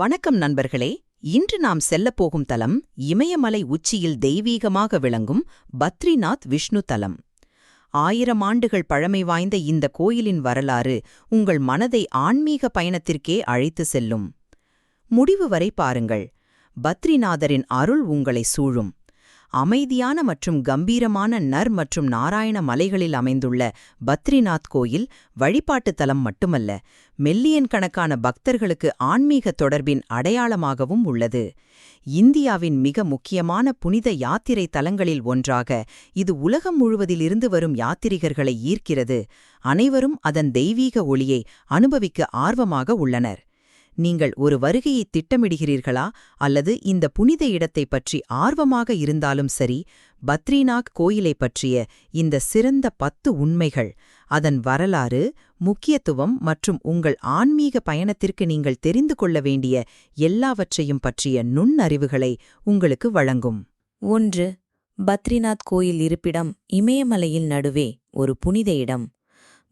வணக்கம் நண்பர்களே. இன்று நாம் செல்லப்போகும் தலம் இமயமலை உச்சியில் தெய்வீகமாக விளங்கும் பத்ரிநாத் விஷ்ணு தலம். ஆயிரம் ஆண்டுகள் பழமை வாய்ந்த இந்த கோயிலின் வரலாறு உங்கள் மனதை ஆன்மீக பயணத்திற்கே அழைத்து செல்லும். முடிவு வரை பாருங்கள். பத்ரிநாதரின் அருள் உங்களை சூழும். அமைதியான மற்றும் கம்பீரமான நர் மற்றும் நாராயண மலைகளில் அமைந்துள்ள பத்ரிநாத் கோயில் வழிபாட்டுத் தலம் மட்டுமல்ல மெல்லியன் கணக்கான பக்தர்களுக்கு ஆன்மீக தொடர்பின் அடையாளமாகவும் உள்ளது. இந்தியாவின் மிக முக்கியமான புனித யாத்திரை தலங்களில் ஒன்றாக இது உலகம் முழுவதிலிருந்து வரும் யாத்திரிகர்களை ஈர்க்கிறது. அனைவரும் அதன் தெய்வீக ஒளியை அனுபவிக்க ஆர்வமாக உள்ளனர். நீங்கள் ஒரு வருகையை திட்டமிடுகிறீர்களா அல்லது இந்த புனித இடத்தை பற்றி ஆர்வமாக இருந்தாலும் சரி பத்ரிநாத் கோயிலைப் பற்றிய இந்த சிறந்த பத்து உண்மைகள் அதன் வரலாறு முக்கியத்துவம் மற்றும் உங்கள் ஆன்மீக பயணத்திற்கு நீங்கள் தெரிந்து கொள்ள வேண்டிய எல்லாவற்றையும் பற்றிய நுண்ணறிவுகளை உங்களுக்கு வழங்கும். ஒன்று பத்ரிநாத் கோயில் இருப்பிடம் இமயமலையில் நடுவே ஒரு புனித இடம்.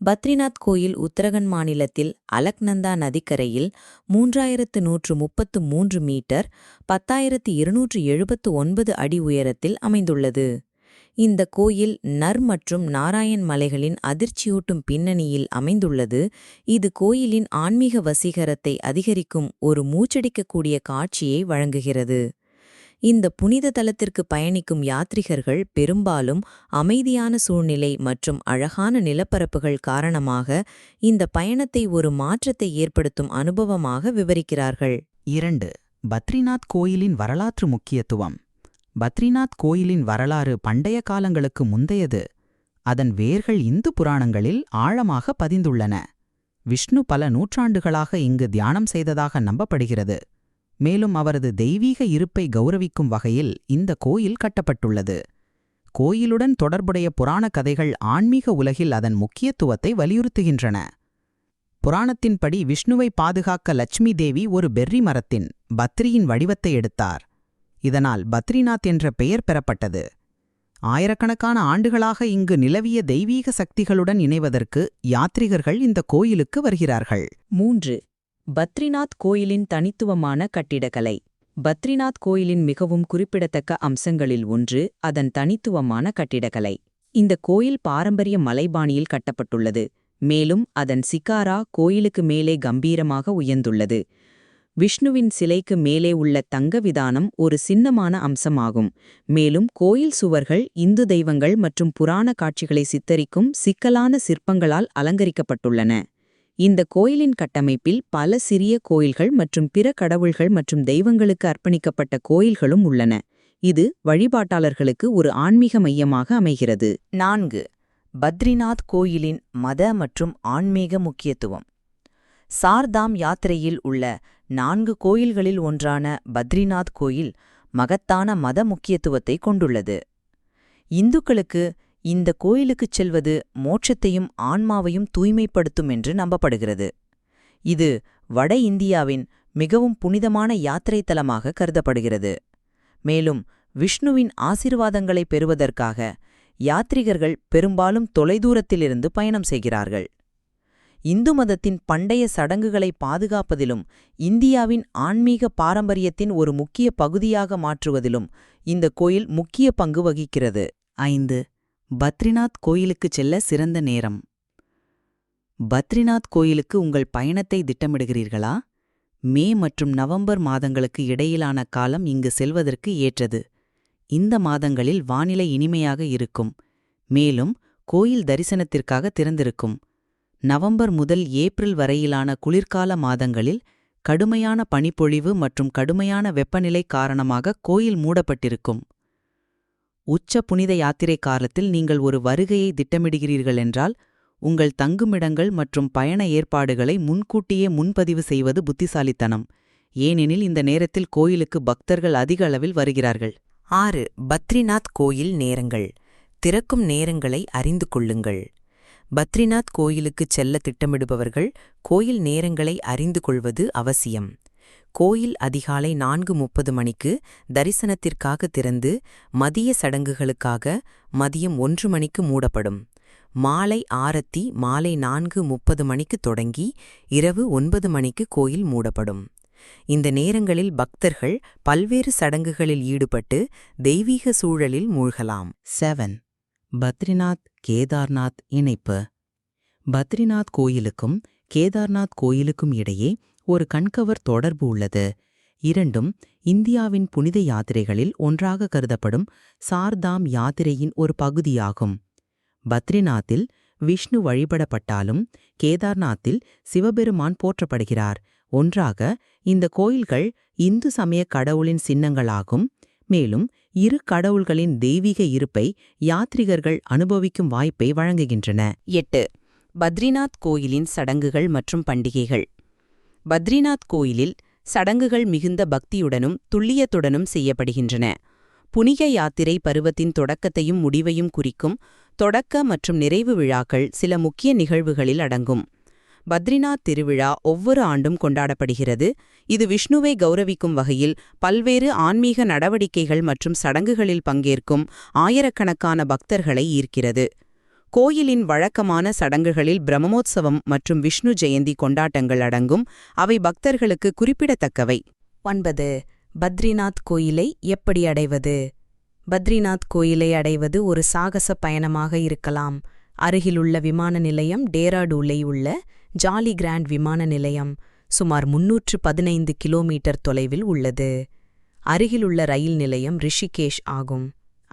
பத்ரிநாத் கோயில் உத்தரகண்ட் மாநிலத்தில் அலக்நந்தா நதிக்கரையில் மூன்றாயிரத்து நூற்று முப்பத்து மூன்று மீட்டர் பத்தாயிரத்து இருநூற்று எழுபத்து ஒன்பது அடி உயரத்தில் அமைந்துள்ளது. இந்த கோயில் நர் மற்றும் நாராயண் மலைகளின் அதிர்ச்சியூட்டும் பின்னணியில் அமைந்துள்ளது. இது கோயிலின் ஆன்மீக வசீகரத்தை அதிகரிக்கும் ஒரு மூச்சடிக்கக்கூடிய காட்சியை வழங்குகிறது. இந்த புனித தலத்திற்கு பயணிக்கும் யாத்ரிகர்கள் பெரும்பாலும் அமைதியான சூழ்நிலை மற்றும் அழகான நிலப்பரப்புகள் காரணமாக இந்த பயணத்தை ஒரு மாற்றத்தை ஏற்படுத்தும் அனுபவமாக விவரிக்கிறார்கள். இரண்டு பத்ரிநாத் கோயிலின் வரலாற்று முக்கியத்துவம். பத்ரிநாத் கோயிலின் வரலாறு பண்டைய காலங்களுக்கு முந்தையது. அதன் வேர்கள் இந்து புராணங்களில் ஆழமாக பதிந்துள்ளன. விஷ்ணு பல நூற்றாண்டுகளாக இங்கு தியானம் செய்ததாக நம்பப்படுகிறது. மேலும் அவரது தெய்வீக இருப்பை கௌரவிக்கும் வகையில் இந்த கோயில் கட்டப்பட்டுள்ளது. கோயிலுடன் தொடர்புடைய புராணக் கதைகள் ஆன்மீக உலகில் அதன் முக்கியத்துவத்தை வலியுறுத்துகின்றன. புராணத்தின்படி விஷ்ணுவை பாதுகாக்க லட்சுமி தேவி ஒரு பெர்ரி மரத்தின் பத்ரியின் வடிவத்தை எடுத்தார். இதனால் பத்ரிநாத் என்ற பெயர் பெறப்பட்டது. ஆயிரக்கணக்கான ஆண்டுகளாக இங்கு நிலவிய தெய்வீக சக்திகளுடன் இணைவதற்கு யாத்ரிகர்கள் இந்த கோயிலுக்கு வருகிறார்கள். மூன்று. பத்ரிநாத் கோயிலின் தனித்துவமான கட்டிடக்கலை. பத்ரிநாத் கோயிலின் மிகவும் குறிப்பிடத்தக்க அம்சங்களில் ஒன்று அதன் தனித்துவமான கட்டிடக்கலை. இந்த கோயில் பாரம்பரிய மலைபாணியில் கட்டப்பட்டுள்ளது மேலும் அதன் சிக்காரா கோயிலுக்கு மேலே கம்பீரமாக உயர்ந்துள்ளது. விஷ்ணுவின் சிலைக்கு மேலே உள்ள தங்க விதானம் ஒரு சின்னமான அம்சமாகும் மேலும் கோயில் சுவர்கள் இந்து தெய்வங்கள் மற்றும் புராண காட்சிகளை சித்தரிக்கும் சிக்கலான சிற்பங்களால் அலங்கரிக்கப்பட்டுள்ளன. இந்த கோயிலின் கட்டமைப்பில் பல சிறிய கோயில்கள் மற்றும் பிற கடவுள்கள் மற்றும் தெய்வங்களுக்கு அர்ப்பணிக்கப்பட்ட கோயில்களும் உள்ளன. இது வழிபாட்டாளர்களுக்கு ஒரு ஆன்மீக மையமாக அமைகிறது. நான்கு பத்ரிநாத் கோயிலின் மத மற்றும் ஆன்மீக முக்கியத்துவம். சார்தாம் யாத்திரையில் உள்ள நான்கு கோயில்களில் ஒன்றான பத்ரிநாத் கோயில் மகத்தான மத முக்கியத்துவத்தை கொண்டுள்ளது. இந்துக்களுக்கு இந்த கோயிலுக்குச் செல்வது மோட்சத்தையும் ஆன்மாவையும் தூய்மைப்படுத்தும் என்று நம்பப்படுகிறது. இது வட இந்தியாவின் மிகவும் புனிதமான யாத்திரை தலமாக கருதப்படுகிறது. மேலும் விஷ்ணுவின் ஆசிர்வாதங்களை பெறுவதற்காக யாத்ரிகர்கள் பெரும்பாலும் தொலைதூரத்திலிருந்து பயணம் செய்கிறார்கள். இந்து மதத்தின் பண்டைய சடங்குகளை பாதுகாப்பதிலும் இந்தியாவின் ஆன்மீக பாரம்பரியத்தின் ஒரு முக்கிய பகுதியாக மாற்றுவதிலும் இந்த கோயில் முக்கிய பங்கு வகிக்கிறது. ஐந்து பத்ரிநாத் கோயிலுக்குச் செல்ல சிறந்த நேரம். பத்ரிநாத் கோயிலுக்கு உங்கள் பயணத்தை திட்டமிடுகிறீர்களா? மே மற்றும் நவம்பர் மாதங்களுக்கு இடையிலான காலம் இங்கு செல்வதற்கு ஏற்றது. இந்த மாதங்களில் வானிலை இனிமையாக இருக்கும். மேலும் கோயில் தரிசனத்திற்காக திறந்திருக்கும். நவம்பர் முதல் ஏப்ரல் வரையிலான குளிர்கால மாதங்களில் கடுமையான பனிப்பொழிவு மற்றும் கடுமையான வெப்பநிலை காரணமாக கோயில் மூடப்பட்டிருக்கும். உச்ச புனித யாத்திரை காலத்தில் நீங்கள் ஒரு வருகையை திட்டமிடுகிறீர்கள் என்றால் உங்கள் தங்குமிடங்கள் மற்றும் பயண ஏற்பாடுகளை முன்கூட்டியே முன்பதிவு செய்வது புத்திசாலித்தனம். ஏனெனில் இந்த நேரத்தில் கோயிலுக்கு பக்தர்கள் அதிக அளவில் வருகிறார்கள். ஆறு பத்ரிநாத் கோயில் நேரங்கள். திறக்கும் நேரங்களை அறிந்து கொள்ளுங்கள். பத்ரிநாத் கோயிலுக்குச் செல்ல திட்டமிடுபவர்கள் கோயில் நேரங்களை அறிந்து கொள்வது அவசியம். கோயில் அதிகாலை நான்கு முப்பது மணிக்கு தரிசனத்திற்காக திறந்து மதிய சடங்குகளுக்காக மதியம் ஒன்று மணிக்கு மூடப்படும். மாலை ஆரத்தி மாலை நான்கு முப்பது மணிக்கு தொடங்கி இரவு ஒன்பது மணிக்கு கோயில் மூடப்படும். இந்த நேரங்களில் பக்தர்கள் பல்வேறு சடங்குகளில் ஈடுபட்டு தெய்வீக சூழலில் மூழ்கலாம். செவன் பத்ரிநாத் கேதார்நாத் இணைப்பு. பத்ரிநாத் கோயிலுக்கும் கேதார்நாத் கோயிலுக்கும் இடையே ஒரு கண்கவர் தொடர்பு உள்ளது. இரண்டும் இந்தியாவின் புனித யாத்திரைகளில் ஒன்றாக கருதப்படும் சார்தாம் யாத்திரையின் ஒரு பகுதியாகும். பத்ரிநாத்தில் விஷ்ணு வழிபடப்பட்டாலும் கேதார்நாத்தில் சிவபெருமான் போற்றப்படுகிறார். ஒன்றாக இந்த கோயில்கள் இந்து சமய கடவுளின் சின்னங்களாகும். மேலும் இரு கடவுள்களின் தெய்வீக இருப்பை யாத்ரிகர்கள் அனுபவிக்கும் வாய்ப்பை வழங்குகின்றன. எட்டு. பத்ரிநாத் கோயிலின் சடங்குகள் மற்றும் பண்டிகைகள். பத்ரிநாத் கோயிலில் சடங்குகள் மிகுந்த பக்தியுடனும் துல்லியத்துடனும் செய்யப்படுகின்றன. புனித யாத்திரை பருவத்தின் தொடக்கத்தையும் முடிவையும் குறிக்கும் தொடக்க மற்றும் நிறைவு விழாக்கள் சில முக்கிய நிகழ்வுகளில் அடங்கும். பத்ரிநாத் திருவிழா ஒவ்வொரு ஆண்டும் கொண்டாடப்படுகிறது. இது விஷ்ணுவை கௌரவிக்கும் வகையில் பல்வேறு ஆன்மீக நடவடிக்கைகள் மற்றும் சடங்குகளில் பங்கேற்கும் ஆயிரக்கணக்கான பக்தர்களை ஈர்க்கிறது. கோயிலின் வழக்கமான சடங்குகளில் பிரம்மோத்சவம் மற்றும் விஷ்ணு ஜெயந்தி கொண்டாட்டங்கள் அடங்கும். அவை பக்தர்களுக்கு குறிப்பிடத்தக்கவை. ஒன்பது. பத்ரிநாத் கோயிலை எப்படி அடைவது? பத்ரிநாத் கோயிலை அடைவது ஒரு சாகச பயணமாக இருக்கலாம். அருகிலுள்ள விமான நிலையம் டேராடூலை உள்ள ஜாலி கிராண்ட் விமான நிலையம் சுமார் முன்னூற்று பதினைந்து கிலோமீட்டர் தொலைவில் உள்ளது. அருகிலுள்ள ரயில் நிலையம் ரிஷிகேஷ் ஆகும்.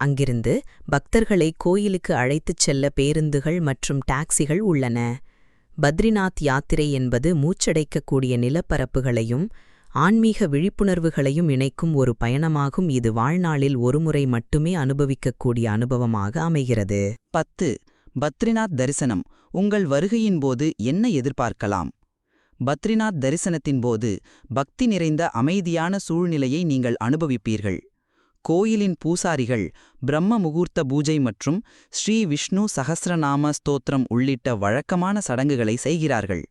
அங்கிருந்து பக்தர்களை கோயிலுக்கு அழைத்துச் செல்ல பேருந்துகள் மற்றும் டாக்ஸிகள் உள்ளன. பத்ரிநாத் யாத்திரை என்பது மூச்சடைக்கக்கூடிய நிலப்பரப்புகளையும் ஆன்மீக விழிப்புணர்வுகளையும் இணைக்கும் ஒரு பயணமாகும். இது வாழ்நாளில் ஒருமுறை மட்டுமே அனுபவிக்கக்கூடிய அனுபவமாக அமைகிறது. பத்து. பத்ரிநாத் தரிசனம். உங்கள் வருகையின் போது என்ன எதிர்பார்க்கலாம்? பத்ரிநாத் தரிசனத்தின் போது பக்தி நிறைந்த அமைதியான சூழ்நிலையை நீங்கள் அனுபவிப்பீர்கள். கோயிலின் பூசாரிகள் பிரம்ம முகூர்த்த பூஜை மற்றும் ஸ்ரீ விஷ்ணு சஹஸ்ரநாம ஸ்தோத்திரம் உள்ளிட்ட வழக்கமான சடங்குகளை செய்கிறார்கள்.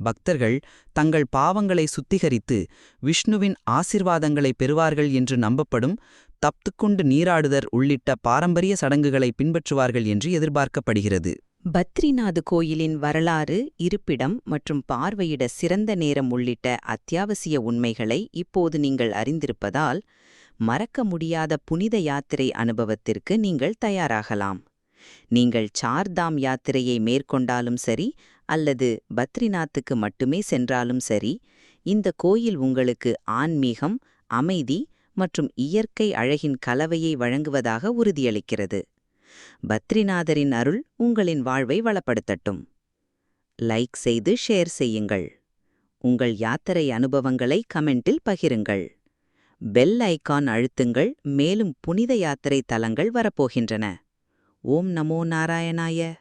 பக்தர்கள் தங்கள் பாவங்களை சுத்திகரித்து விஷ்ணுவின் ஆசிர்வாதங்களை பெறுவார்கள் என்று நம்பப்படும் தப்துக்குண்டு நீராடுதர் உள்ளிட்ட பாரம்பரிய சடங்குகளை பின்பற்றுவார்கள் என்று எதிர்பார்க்கப்படுகிறது. பத்ரிநாத் கோயிலின் வரலாறு இருப்பிடம் மற்றும் பார்வையிட சிறந்த நேரம் உள்ளிட்ட அத்தியாவசிய உண்மைகளை இப்போது நீங்கள் அறிந்திருப்பதால் மறக்க முடியாத புனித யாத்திரை அனுபவத்திற்கு நீங்கள் தயாராகலாம். நீங்கள் சார்தாம் யாத்திரையை மேற்கொண்டாலும் சரி அல்லது பத்ரிநாத்துக்கு மட்டுமே சென்றாலும் சரி இந்த கோயில் உங்களுக்கு ஆன்மீகம் அமைதி மற்றும் இயற்கை அழகின் கலவையை வழங்குவதாக உறுதியளிக்கிறது. பத்ரிநாதரின் அருள் உங்களின் வாழ்வை வளப்படுத்தட்டும். லைக் செய்து ஷேர் செய்யுங்கள். உங்கள் யாத்திரை அனுபவங்களை கமெண்டில் பகிருங்கள். பெல் ஐகான் அழுத்துங்கள் மேலும் புனித யாத்திரை தலங்கள் வரப்போகின்றன. ஓம் நமோ நாராயணாய.